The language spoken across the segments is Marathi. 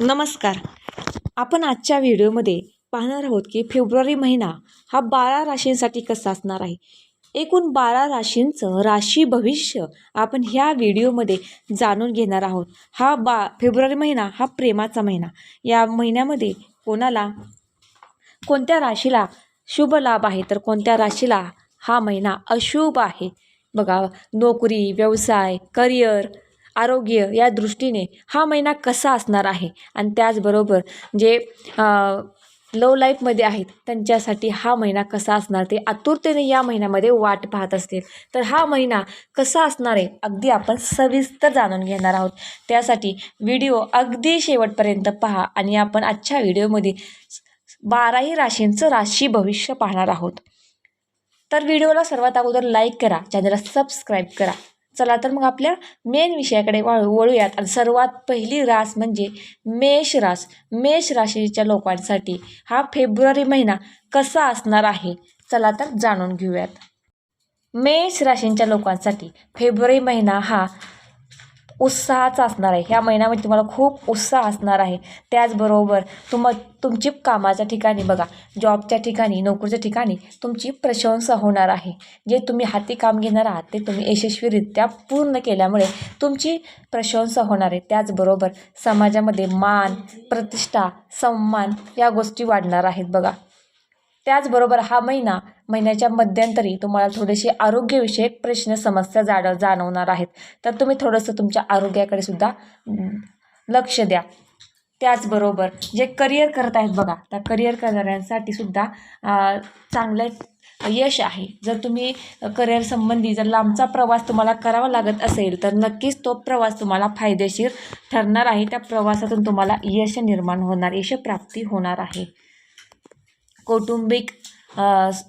नमस्कार. आपण आजच्या व्हिडिओमध्ये पाहणार आहोत की फेब्रुवारी महिना हा बारा राशींसाठी कसा असणार आहे? एकूण बारा राशींचं राशी भविष्य आपण ह्या व्हिडिओमध्ये जाणून घेणार आहोत. हा बा फेब्रुवारी महिना हा प्रेमाचा महिना. या महिन्यामध्ये कोणाला कोणत्या राशीला शुभ लाभ आहे तर कोणत्या राशीला हा महिना अशुभ आहे? बघा नोकरी व्यवसाय करिअर आरोग्य या दृष्टीने हा महिना कसा असणार आहे? आणि त्याचबरोबर जे लव लाईफमध्ये आहेत त्यांच्यासाठी हा महिना कसा असणार? ते आतुरतेने या महिन्यामध्ये वाट पाहत असतील. तर हा महिना कसा असणार आहे? अगदी आपण सविस्तर जाणून घेणार आहोत. त्यासाठी व्हिडिओ अगदी शेवटपर्यंत पहा आणि आपण आजच्या व्हिडिओमध्ये बाराही राशींचं राशी भविष्य पाहणार आहोत. तर व्हिडिओला सर्वात अगोदर लाईक करा चॅनलला सबस्क्राईब करा. चला तर मग आपल्या मेन विषयाकडे वाळू वळूयात. आणि सर्वात पहिली रास म्हणजे मेष रास. मेष राशीच्या लोकांसाठी हा फेब्रुवारी महिना कसा असणार आहे? चला तर जाणून घेऊयात. मेष राशींच्या लोकांसाठी फेब्रुवारी महिना हा उत्साहाचा असणार आहे. ह्या महिन्यामध्ये तुम्हाला खूप उत्साह असणार आहे. त्याचबरोबर तुम तुमची कामाच्या ठिकाणी बघा जॉबच्या ठिकाणी नोकरीच्या ठिकाणी तुमची प्रशंसा होणार आहे. जे तुम्ही हाती काम घेणार आहात ते तुम्ही यशस्वीरित्या पूर्ण केल्यामुळे तुमची प्रशंसा होणार आहे. त्याचबरोबर समाजामध्ये मान प्रतिष्ठा सन्मान या गोष्टी वाढणार आहेत बघा. त्याचबरोबर हा महिना महिन्याच्या मध्यंतरी तुम्हाला थोडेसे आरोग्यविषयक प्रश्न समस्या जाड जाणवणार आहेत. तर तुम्ही थोडंसं तुमच्या आरोग्याकडे सुद्धा लक्ष द्या. त्याचबरोबर जे करिअर करत आहेत बघा त्या करिअर करणाऱ्यांसाठी सुद्धा चांगलं यश आहे. जर तुम्ही करिअर संबंधी जर लांबचा प्रवास तुम्हाला करावा लागत असेल तर नक्कीच तो प्रवास तुम्हाला फायदेशीर ठरणार आहे. त्या प्रवासातून तुम्हाला यश निर्माण होणार यशप्राप्ती होणार आहे. कौटुंबिक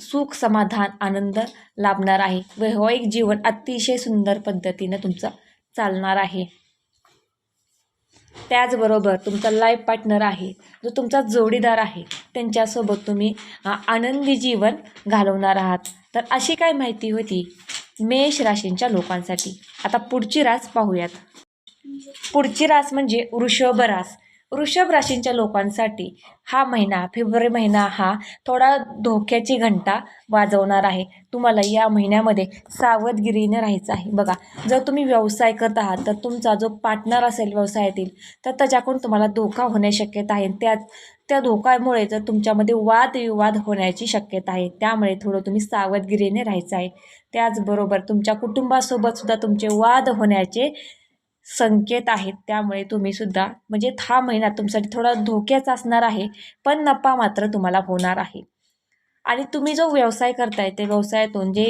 सुख समाधान आनंद लाभणार आहे. वैवाहिक जीवन अतिशय सुंदर पद्धतीनं तुमचं चालणार आहे. त्याचबरोबर तुमचा लाईफ पार्टनर आहे. जो तुमचा जोडीदार आहे त्यांच्यासोबत तुम्ही आनंदी जीवन घालवणार आहात. तर अशी काय माहिती होती? मेष राशींच्या लोकांसाठी. आता पुढची रास पाहूयात. पुढची रास म्हणजे वृषभ रास. वृषभ राशींच्या लोकांसाठी हा महिना फेब्रुवारी महिना हा थोडा धोक्याची घंटा वाजवणार आहे. तुम्हाला या महिन्यामध्ये सावधगिरीने राहायचं आहे. बघा जर तुम्ही व्यवसाय करत आहात तर तुमचा जो पार्टनर असेल व्यवसायातील तर त्याच्याकडून तुम्हाला धोका होण्याची शक्यता आहे. त्या त्या धोक्यामुळे जर तुमच्यामध्ये वादविवाद होण्याची शक्यता आहे त्यामुळे थोडं तुम्ही सावधगिरीने राहायचं आहे. त्याचबरोबर तुमच्या कुटुंबासोबत सुद्धा तुमचे वाद होण्याचे संकेत आहेत. त्यामुळे तुम्ही सुद्धा म्हणजे हा महिना तुमच्यासाठी थोडा धोक्याचा असणार आहे पण नफा मात्र तुम्हाला होणार आहे. आणि तुम्ही जो व्यवसाय करताय त्या व्यवसायातून जे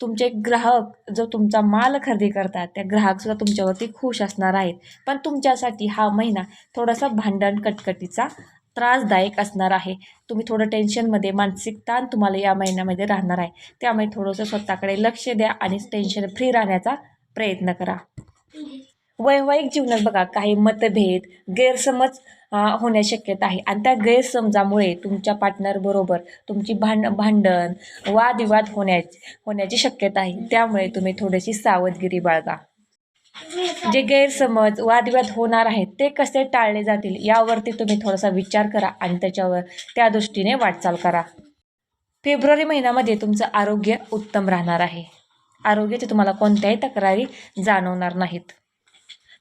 तुमचे ग्राहक जो तुमचा माल खरेदी करतात त्या ग्राहकसुद्धा तुमच्यावरती खुश असणार आहेत. पण तुमच्यासाठी हा महिना थोडासा भांडण कटकटीचा त्रासदायक असणार आहे. तुम्ही थोडं टेन्शनमध्ये मानसिक ताण तुम्हाला या महिन्यामध्ये राहणार आहे. त्यामुळे थोडंसं स्वतःकडे लक्ष द्या आणि टेन्शन फ्री राहण्याचा प्रयत्न करा. वैवाहिक जीवनात बघा काही मतभेद गैरसमज होण्याची शक्यता आहे. आणि त्या गैरसमजामुळे तुमच्या पार्टनरबरोबर तुमची भांड भांडण वादविवाद होण्याची होण्याची शक्यता आहे. त्यामुळे तुम्ही थोडीशी सावधगिरी बाळगा. जे गैरसमज वादविवाद होणार आहेत ते कसे टाळले जातील यावरती तुम्ही थोडासा विचार करा आणि त्याच्यावर त्या दृष्टीने वाटचाल करा. फेब्रुवारी महिन्यामध्ये तुमचं आरोग्य उत्तम राहणार आहे. आरोग्याचे तुम्हाला कोणत्याही तक्रारी जाणवणार नाहीत.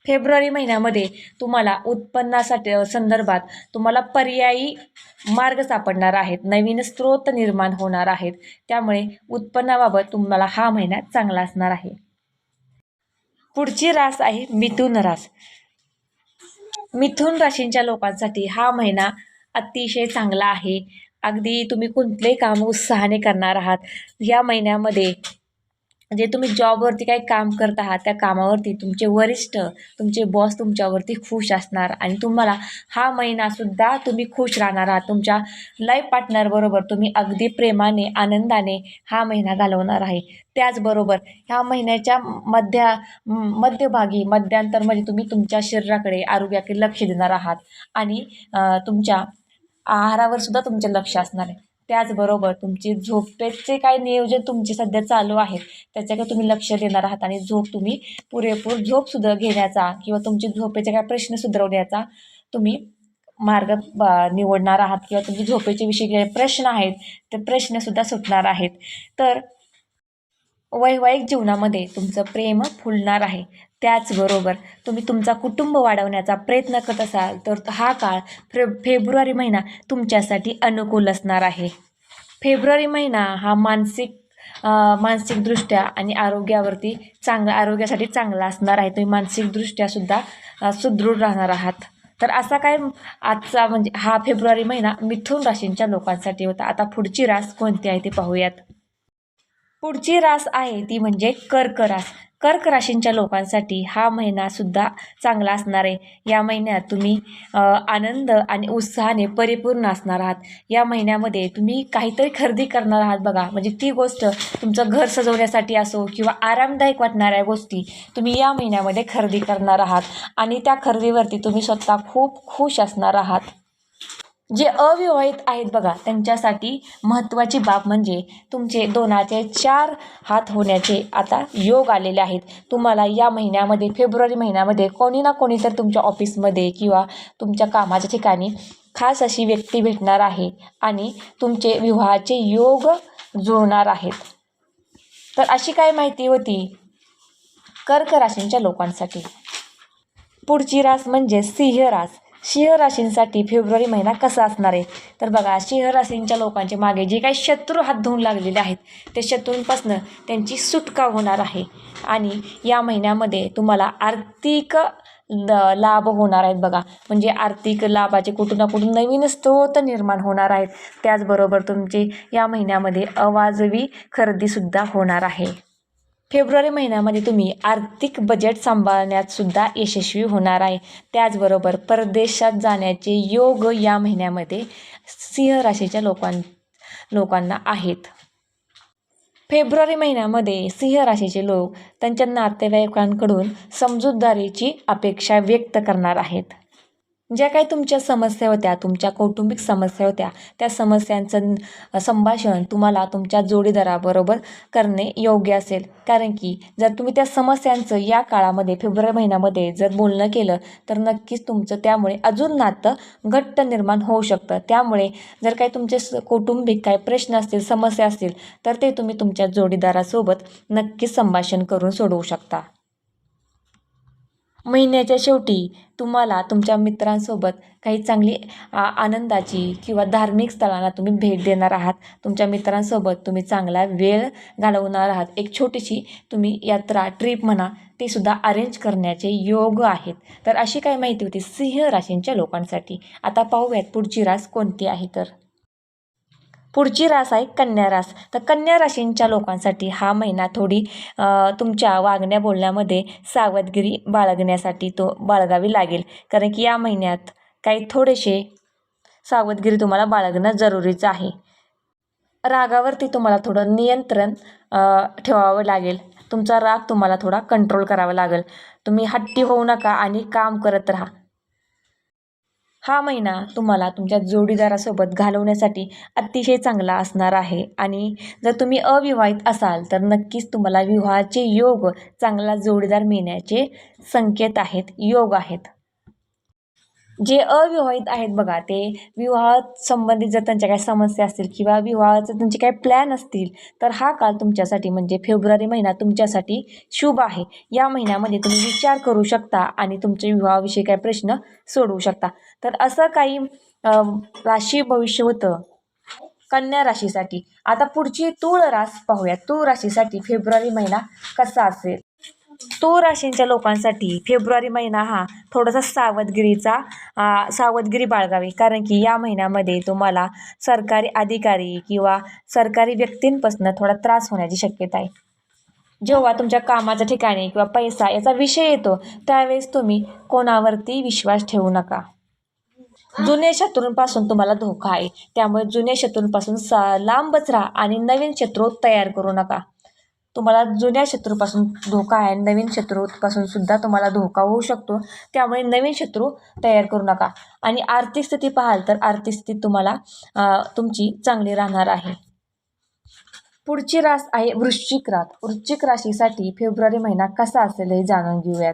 फेब्रुवारी महिन्यामध्ये तुम्हाला उत्पन्नासाठी संदर्भात तुम्हाला पर्यायी मार्ग सापडणार आहेत. नवीन स्रोत निर्माण होणार आहेत. त्यामुळे उत्पन्नाबाबत तुम्हाला हा महिना चांगला असणार आहे. पुढची रास आहे मिथुन रास. मिथुन राशींच्या लोकांसाठी हा महिना अतिशय चांगला आहे. अगदी तुम्ही कोणतेही काम उत्साहाने करणार आहात. या महिन्यामध्ये म्हणजे तुम्ही जॉबवरती काही काम करत आहात त्या कामावरती तुमचे वरिष्ठ तुमचे बॉस तुमच्यावरती खुश असणार आणि तुम्हाला हा महिनासुद्धा तुम्ही खुश राहणार आहात. तुमच्या लाईफ पार्टनरबरोबर तुम्ही अगदी प्रेमाने आनंदाने हा महिना घालवणार आहे. त्याचबरोबर ह्या महिन्याच्या मध्या मध्यभागी मध्यभागी मध्यांतरमध्ये म्हणजे तुम्ही तुमच्या शरीराकडे आरोग्याकडे लक्ष देणार आहात आणि तुमच्या आहारावर सुद्धा तुमचे लक्ष असणार आहे. त्याचबरोबर तुमची झोपेचे काय नियोजन तुमचे सध्या चालू आहे त्याच्याकडे तुम्ही लक्ष देणार आहात आणि झोप तुम्ही पुरेपूर झोप सुद्धा घेण्याचा किंवा तुमची झोपेचे काय प्रश्न सुधारवण्याचा तुम्ही मार्ग ब निवडणार आहात किंवा तुमचे झोपेचे विषयी काही प्रश्न आहेत ते प्रश्नसुद्धा सुटणार आहेत. तर वैवाहिक जीवनामध्ये तुमचं प्रेम फुलणार आहे. त्याचबरोबर तुम्ही तुमचा कुटुंब वाढवण्याचा प्रयत्न करत असाल तर हा काळ फे फेब्रुवारी महिना तुमच्यासाठी अनुकूल असणार आहे. फेब्रुवारी महिना हा मानसिक मानसिकदृष्ट्या आणि आरोग्यावरती चांगला आरोग्यासाठी चांगला असणार आहे. तुम्ही मानसिकदृष्ट्यासुद्धा सुदृढ राहणार आहात. तर असा काय आजचा म्हणजे हा फेब्रुवारी महिना मिथुन राशींच्या लोकांसाठी होता. आता पुढची रास कोणती आहे ते पाहूयात. पुढची रास आहे ती म्हणजे कर्क रास. कर्क राशींच्या लोकांसाठी हा महिनासुद्धा चांगला असणार आहे. या महिन्यात तुम्ही आनंद आणि उत्साहाने परिपूर्ण असणार आहात. या महिन्यामध्ये तुम्ही काहीतरी खरेदी करणार आहात बघा. म्हणजे ती गोष्ट तुमचं घर सजवण्यासाठी असो किंवा आरामदायक वाटणाऱ्या गोष्टी तुम्ही या महिन्यामध्ये खरेदी करणार आहात. आणि त्या खरेदीवरती तुम्ही स्वतः खूप खुश असणार आहात. जे अविवाहित आहेत बघा त्यांच्यासाठी महत्त्वाची बाब म्हणजे तुमचे दोनाचे चार हात होण्याचे आता योग आलेले आहेत. तुम्हाला या महिन्यामध्ये फेब्रुवारी महिन्यामध्ये कोणी ना कोणी तर तुमच्या ऑफिसमध्ये किंवा तुमच्या कामाच्या ठिकाणी खास अशी व्यक्ती भेटणार आहे आणि तुमचे विवाहाचे योग जुळणार आहेत. तर अशी काय माहिती होती? कर्क राशींच्या लोकांसाठी. पुढची रास म्हणजे सिंह रास. सिंह राशींसाठी फेब्रुवारी महिना कसा असणार आहे? तर बघा सिंह राशींच्या लोकांचे मागे जे काही शत्रू हात धुवून लागलेले आहेत ते शत्रूंपासनं त्यांची सुटका होणार आहे. आणि या महिन्यामध्ये तुम्हाला आर्थिक लाभ होणार आहेत बघा. म्हणजे आर्थिक लाभाचे कुठून ना कुठून नवीन स्रोत निर्माण होणार आहेत. त्याचबरोबर तुमचे या महिन्यामध्ये अवाजवी खरेदीसुद्धा होणार आहे. फेब्रुवारी महिन्यामध्ये तुम्ही आर्थिक बजेट सांभाळण्यात सुद्धा यशस्वी होणार आहे. त्याचबरोबर परदेशात जाण्याचे योग या महिन्यामध्ये सिंह राशीच्या लोकां लोकांना आहेत. फेब्रुवारी महिन्यामध्ये सिंह राशीचे लोक त्यांच्या नातेवाईकांकडून समजूतदारीची अपेक्षा व्यक्त करणार आहेत. ज्या काही तुमच्या समस्या होत्या तुमच्या कौटुंबिक समस्या होत्या त्या समस्यांचं संभाषण तुम्हाला तुमच्या जोडीदाराबरोबर करणे योग्य असेल. कारण की जर तुम्ही त्या समस्यांचं या काळामध्ये फेब्रुवारी महिन्यामध्ये जर बोलणं केलं तर नक्कीच तुमचं त्यामुळे अजून नातं घट्ट निर्माण होऊ शकतं. त्यामुळे जर काही तुमचे कौटुंबिक काही प्रश्न असतील समस्या असतील तर ते तुम्ही तुमच्या जोडीदारासोबत नक्कीच संभाषण करून सोडवू शकता. महिन्याच्या शेवटी तुम्हाला तुमच्या मित्रांसोबत काही चांगली आ आनंदाची किंवा धार्मिक स्थळांना तुम्ही भेट देणार आहात. तुमच्या मित्रांसोबत तुम्ही चांगला वेळ घालवणार आहात. एक छोटीशी तुम्ही यात्रा ट्रिप म्हणा ते सुद्धा अरेंज करण्याचे योग आहेत. तर अशी काय माहिती होती. सिंह राशींच्या लोकांसाठी. आता पाहूयात पुढची रास कोणती आहे तर. पुढची रास आहे कन्या रास. तर कन्या राशींच्या लोकांसाठी हा महिना थोडी तुमच्या वागण्या बोलण्यामध्ये सावधगिरी बाळगण्यासाठी तो बाळगावी लागेल. कारण की या महिन्यात काही थोडेसे सावधगिरी तुम्हाला बाळगणं जरुरीचं आहे. रागावरती तुम्हाला थोडं नियंत्रण ठेवावं लागेल. तुमचा राग तुम्हाला थोडा कंट्रोल करावा लागेल. तुम्ही हट्टी होऊ नका आणि काम करत राहा. हा महिना तुम्हाला तुमच्या जोडीदारासोबत घालवण्यासाठी अतिशय चांगला असणार आहे. आणि जर तुम्ही अविवाहित असाल तर नक्कीच तुम्हाला विवाहाचे योग चांगला जोडीदार मिळण्याचे संकेत आहेत योग आहेत. जे अविवाहित आहेत बघा ते विवाह संबंधित जर त्यांच्या काही समस्या असतील किंवा विवाहाचं त्यांचे काही प्लॅन असतील तर हा काळ तुमच्यासाठी म्हणजे फेब्रुवारी महिना तुमच्यासाठी शुभ आहे. या महिन्यामध्ये तुम्ही विचार करू शकता आणि तुमच्या विवाहाविषयी काही प्रश्न सोडवू शकता. तर असं काही राशी भविष्य होतं कन्या राशीसाठी. आता पुढची तूळ रास पाहूया. तूळ राशीसाठी फेब्रुवारी महिना कसा असेल? तू राशींच्या लोकांसाठी फेब्रुवारी महिना हा थोडासा सावधगिरीचा सावधगिरी बाळगावी. कारण की या महिन्यामध्ये तुम्हाला सरकारी अधिकारी किंवा सरकारी व्यक्तींपासून थोडा त्रास होण्याची शक्यता आहे. जेव्हा तुमच्या कामाच्या ठिकाणी किंवा पैसा याचा विषय येतो त्यावेळेस तुम्ही कोणावरती विश्वास ठेवू नका. जुन्या शत्रूंपासून तुम्हाला धोका आहे. त्यामुळे जुन्या शत्रूंपासून सा लांबच राहा आणि नवीन शत्रू तयार करू नका. तुम्हाला जुन्या शत्रूपासून धोका आहे नवीन शत्रूपासून सुद्धा तुम्हाला धोका होऊ शकतो. त्यामुळे नवीन शत्रू तयार करू नका. आणि आर्थिक स्थिती पाहाल तर आर्थिक स्थिती तुम्हाला तुमची चांगली राहणार आहे. पुढची रास आहे वृश्चिक रास. वृश्चिक राशीसाठी फेब्रुवारी महिना कसा असेल हे जाणून घेऊयात.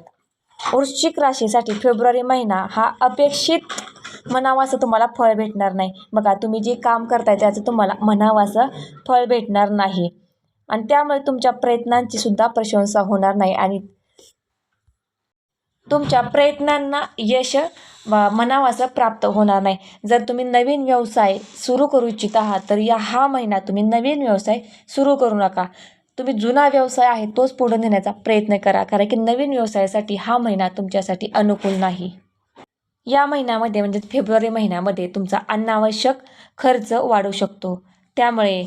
वृश्चिक राशीसाठी फेब्रुवारी महिना हा अपेक्षित म्हणावं असं तुम्हाला फळ भेटणार नाही. बघा तुम्ही जे काम करताय त्याचं तुम्हाला म्हणावं असं फळ भेटणार नाही. आणि त्यामुळे तुमच्या प्रयत्नांची सुद्धा प्रशंसा होणार नाही. आणि तुमच्या प्रयत्नांना यश व प्राप्त होणार नाही. जर तुम्ही नवीन व्यवसाय सुरू करू इच्छित आहात तर या हा महिना तुम्ही नवीन व्यवसाय सुरू करू नका. तुम्ही जुना व्यवसाय आहे तोच पुढे नेण्याचा प्रयत्न करा कारण की नवीन व्यवसायासाठी हा महिना तुमच्यासाठी अनुकूल नाही. या महिन्यामध्ये म्हणजे फेब्रुवारी महिन्यामध्ये तुमचा अनावश्यक खर्च वाढू शकतो. त्यामुळे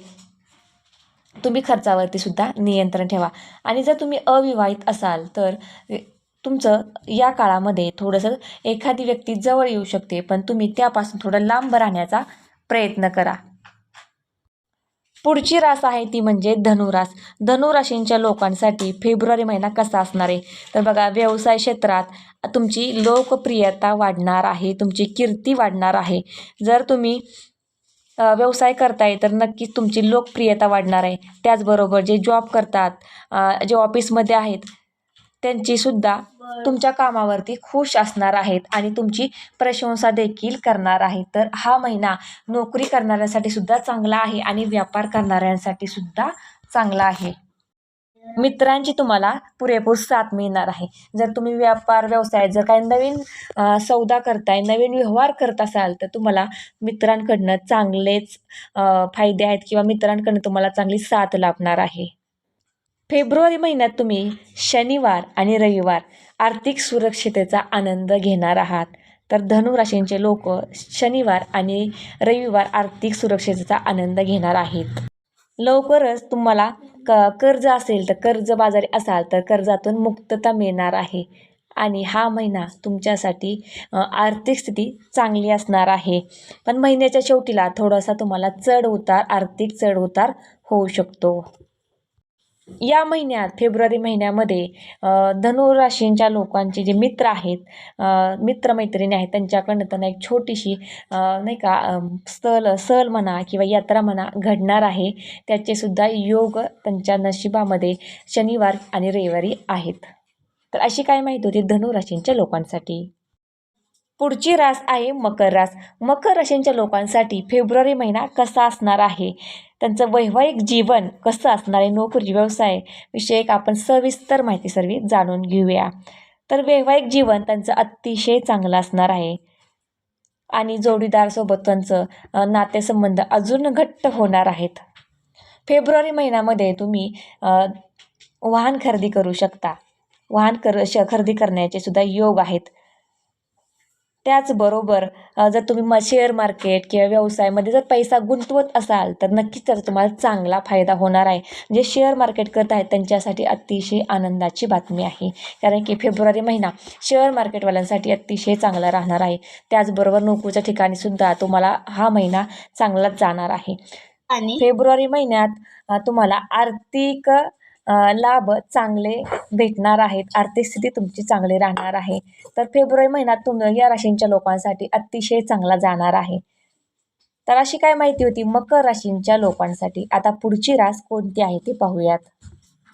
तुम्ही खर्चावरती सुद्धा नियंत्रण ठेवा. आणि जर तुम्ही अविवाहित असाल तर तुमचं या काळामध्ये थोडंसं एखादी व्यक्ती जवळ येऊ शकते पण तुम्ही त्यापासून थोडं लांब राहण्याचा प्रयत्न करा. पुढची रास आहे ती म्हणजे धनुरास. धनुराशींच्या लोकांसाठी फेब्रुवारी महिना कसा असणार आहे? तर बघा व्यवसाय क्षेत्रात तुमची लोकप्रियता वाढणार आहे तुमची कीर्ती वाढणार आहे. जर तुम्ही व्यवसाय करताय तर नक्कीच तुमची लोकप्रियता वाढणार आहे. त्याचबरोबर जे जॉब करतात जे ऑफिसमध्ये आहेत त्यांची सुद्धा तुमच्या कामावरती खुश असणार आहेत आणि तुमची प्रशंसा देखील करणार आहेत. तर हा महिना नोकरी करणाऱ्यांसाठी सुद्धा चांगला आहे आणि व्यापार करणाऱ्यांसाठी सुद्धा चांगला आहे. मित्रांची तुम्हाला पुरेपूर साथ मिळणार आहे. जर तुम्ही व्यापार व्यवसाय जर काही नवीन सौदा करताय नवीन व्यवहार करत असाल तर तुम्हाला मित्रांकडनं चांगलेच फायदे आहेत किंवा मित्रांकडनं तुम्हाला चांगली साथ लाभणार आहे. फेब्रुवारी महिन्यात तुम्ही शनिवार आणि रविवार आर्थिक सुरक्षितेचा आनंद घेणार आहात. तर धनुराशींचे लोक शनिवार आणि रविवार आर्थिक सुरक्षितेचा आनंद घेणार आहेत. लवकरच तुम्हाला क कर्ज असेल तर कर्जबाजारी असाल तर कर्जातून मुक्तता मिळणार आहे. आणि हा महिना तुमच्यासाठी आर्थिक स्थिती चांगली असणार आहे. पण महिन्याच्या शेवटीला थोडासा तुम्हाला चढ उतार आर्थिक चढ उतार होऊ शकतो. या महिन्यात फेब्रुवारी महिन्यामध्ये धनुराशींच्या लोकांचे जे मित्र आहेत मित्रमैत्रिणी आहेत त्यांच्याकडनं त्यांना एक छोटीशी नाही का स्थल सहल म्हणा किंवा यात्रा म्हणा घडणार आहे. त्याचेसुद्धा योग त्यांच्या नशिबामध्ये शनिवार आणि रविवारी आहेत. तर अशी काय माहिती होती धनुराशींच्या लोकांसाठी? पुढची रास आहे मकर रास. मकर राशींच्या लोकांसाठी फेब्रुवारी महिना कसा असणार आहे? त्यांचं वैवाहिक जीवन कसं असणार आहे? नोकरी व्यवसाय विषयक आपण सविस्तर माहिती सर्व जाणून घेऊया. तर वैवाहिक जीवन त्यांचं अतिशय चांगलं असणार आहे. आणि जोडीदारसोबत त्यांचं नातेसंबंध अजून घट्ट होणार आहेत. फेब्रुवारी महिन्यामध्ये तुम्ही वाहन खरेदी करू शकता. वाहन कर श खरेदी करण्याचे सुद्धा योग आहेत. त्याचबरोबर जर तुम्ही म शेअर मार्केट किंवा व्यवसायामध्ये जर पैसा गुंतवत असाल तर नक्कीच त्याचा तुम्हाला चांगला फायदा होणार आहे. जे शेअर मार्केट करत आहेत त्यांच्यासाठी अतिशय आनंदाची बातमी आहे. कारण की फेब्रुवारी महिना शेअर मार्केटवाल्यांसाठी अतिशय चांगला राहणार आहे. त्याचबरोबर नोकरीच्या ठिकाणी सुद्धा तुम्हाला हा महिना चांगलाच जाणार आहे. आणि? फेब्रुवारी महिन्यात तुम्हाला आर्थिक लाभ चांगले भेटणार आहेत. आर्थिक स्थिती तुमची चांगली राहणार आहे. तर फेब्रुवारी महिन्यात तुम या राशींच्या लोकांसाठी अतिशय चांगला जाणार आहे. तर अशी काय माहिती होती? मकर राशींच्या लोकांसाठी. आता पुढची रास कोणती आहे ती पाहूयात.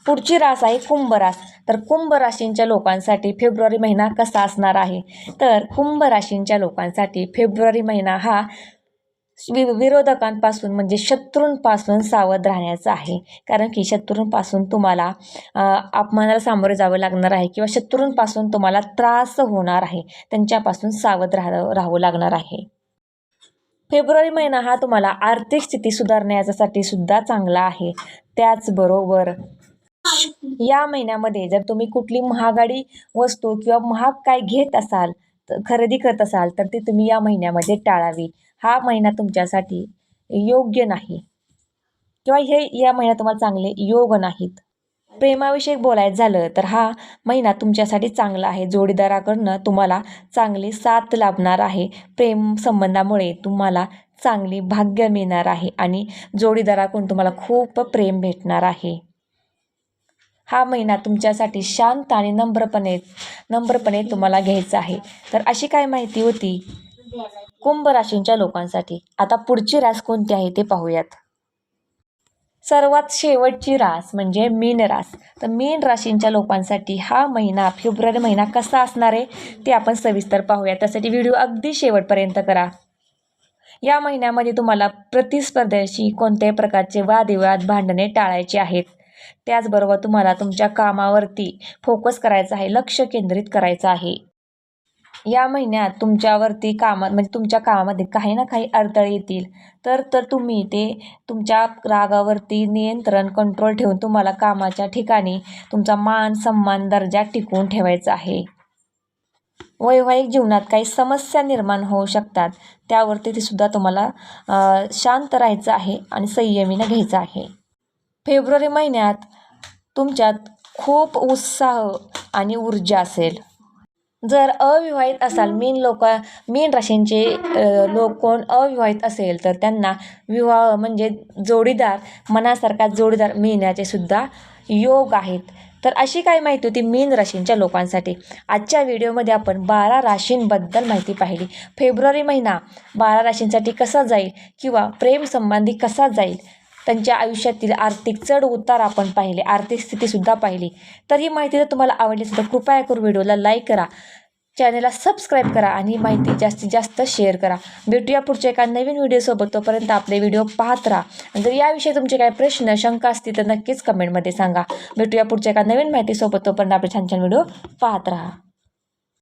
पुढची रास आहे कुंभ रास. तर कुंभ राशींच्या लोकांसाठी फेब्रुवारी महिना कसा असणार आहे? तर कुंभ राशींच्या लोकांसाठी फेब्रुवारी महिना हा वि विरोधकांपासून म्हणजे शत्रूंपासून सावध राहण्याचं आहे. कारण की शत्रूंपासून तुम्हाला अपमानाला सामोरे जावं लागणार आहे किंवा शत्रूंपासून तुम्हाला त्रास होणार आहे त्यांच्यापासून सावध राह राहावं लागणार आहे. फेब्रुवारी महिना हा तुम्हाला आर्थिक स्थिती सुधारण्यासाठी सुद्धा चांगला आहे. त्याचबरोबर या महिन्यामध्ये जर तुम्ही कुठली महागाडी वस्तू किंवा महाग काय घेत असाल तर खरेदी करत असाल तर ती तुम्ही या महिन्यामध्ये टाळावी. हा महिना तुमच्यासाठी योग्य नाही. किंवा हे या महिन्यात तुम्हाला चांगले योग नाहीत. प्रेमाविषयी बोलायचं झालं तर हा महिना तुमच्यासाठी चांगला आहे. जोडीदाराकडनं तुम्हाला चांगली साथ लाभणार आहे. प्रेम संबंधामुळे तुम्हाला चांगली भाग्य मिळणार आहे आणि जोडीदाराकडून तुम्हाला खूप प्रेम भेटणार आहे. हा महिना तुमच्यासाठी शांत आणि नम्रपणे नम्रपणे तुम्हाला घ्यायचा आहे. तर अशी काय माहिती होती? कुंभ राशींच्या लोकांसाठी. आता पुढची रास कोणती आहे ते पाहूयात. सर्वात शेवटची रास म्हणजे मीन रास. तर मीन राशींच्या लोकांसाठी हा महिना फेब्रुवारी महिना कसा असणार आहे ते आपण सविस्तर पाहूया त्यासाठी व्हिडिओ अगदी शेवटपर्यंत करा. या महिन्यामध्ये तुम्हाला प्रतिस्पर्ध्याशी कोणत्याही प्रकारचे वादविवाद भांडणे टाळायचे आहेत. त्याचबरोबर तुम्हाला तुमच्या कामावरती फोकस करायचा आहे लक्ष केंद्रित करायचं आहे. या महिन्यात तुमच्यावरती कामात म्हणजे तुमच्या कामामध्ये काही ना काही अडथळे येतील. तर तर तुम्ही ते तुमच्या रागावरती नियंत्रण कंट्रोल ठेवून तुम्हाला कामाच्या ठिकाणी तुमचा मान सन्मान दर्जा टिकवून ठेवायचा आहे. वैवाहिक जीवनात काही समस्या निर्माण होऊ शकतात. त्यावरती ते सुद्धा तुम्हाला शांत राहायचं आहे आणि संयमीनं घ्यायचं आहे. फेब्रुवारी महिन्यात तुमच्यात खूप उत्साह आणि ऊर्जा असेल. जर अविवाहित असाल मीन लोक मीन राशींचे लोक कोण अविवाहित असेल तर त्यांना विवाह म्हणजे जोडीदार मनासारखा जोडीदार मिळण्याचे सुद्धा योग आहेत. तर अशी काय माहिती होती मीन राशींच्या लोकांसाठी? आजच्या व्हिडिओमध्ये आपण बारा राशींबद्दल माहिती पाहिली. फेब्रुवारी महिना बारा राशींसाठी कसा जाईल किंवा प्रेमसंबंधी कसा जाईल? त्यांच्या आयुष्यातील आर्थिक चढ उतार आपण पाहिले आर्थिक स्थितीसुद्धा पाहिली. तर ही माहिती जर तुम्हाला आवडली असेल तर कृपया करून व्हिडिओला लाईक करा. चॅनलला सबस्क्राईब करा आणि माहिती जास्तीत जास्त शेअर करा. भेटूया पुढच्या एका नवीन व्हिडिओसोबत तोपर्यंत आपले व्हिडिओ पाहत राहा. जर याविषयी तुमचे काही प्रश्न शंका असतील तर नक्कीच कमेंटमध्ये सांगा. भेटूया पुढच्या एका नवीन माहितीसोबत. तोपर्यंत आपले छान छान व्हिडिओ पाहत राहा.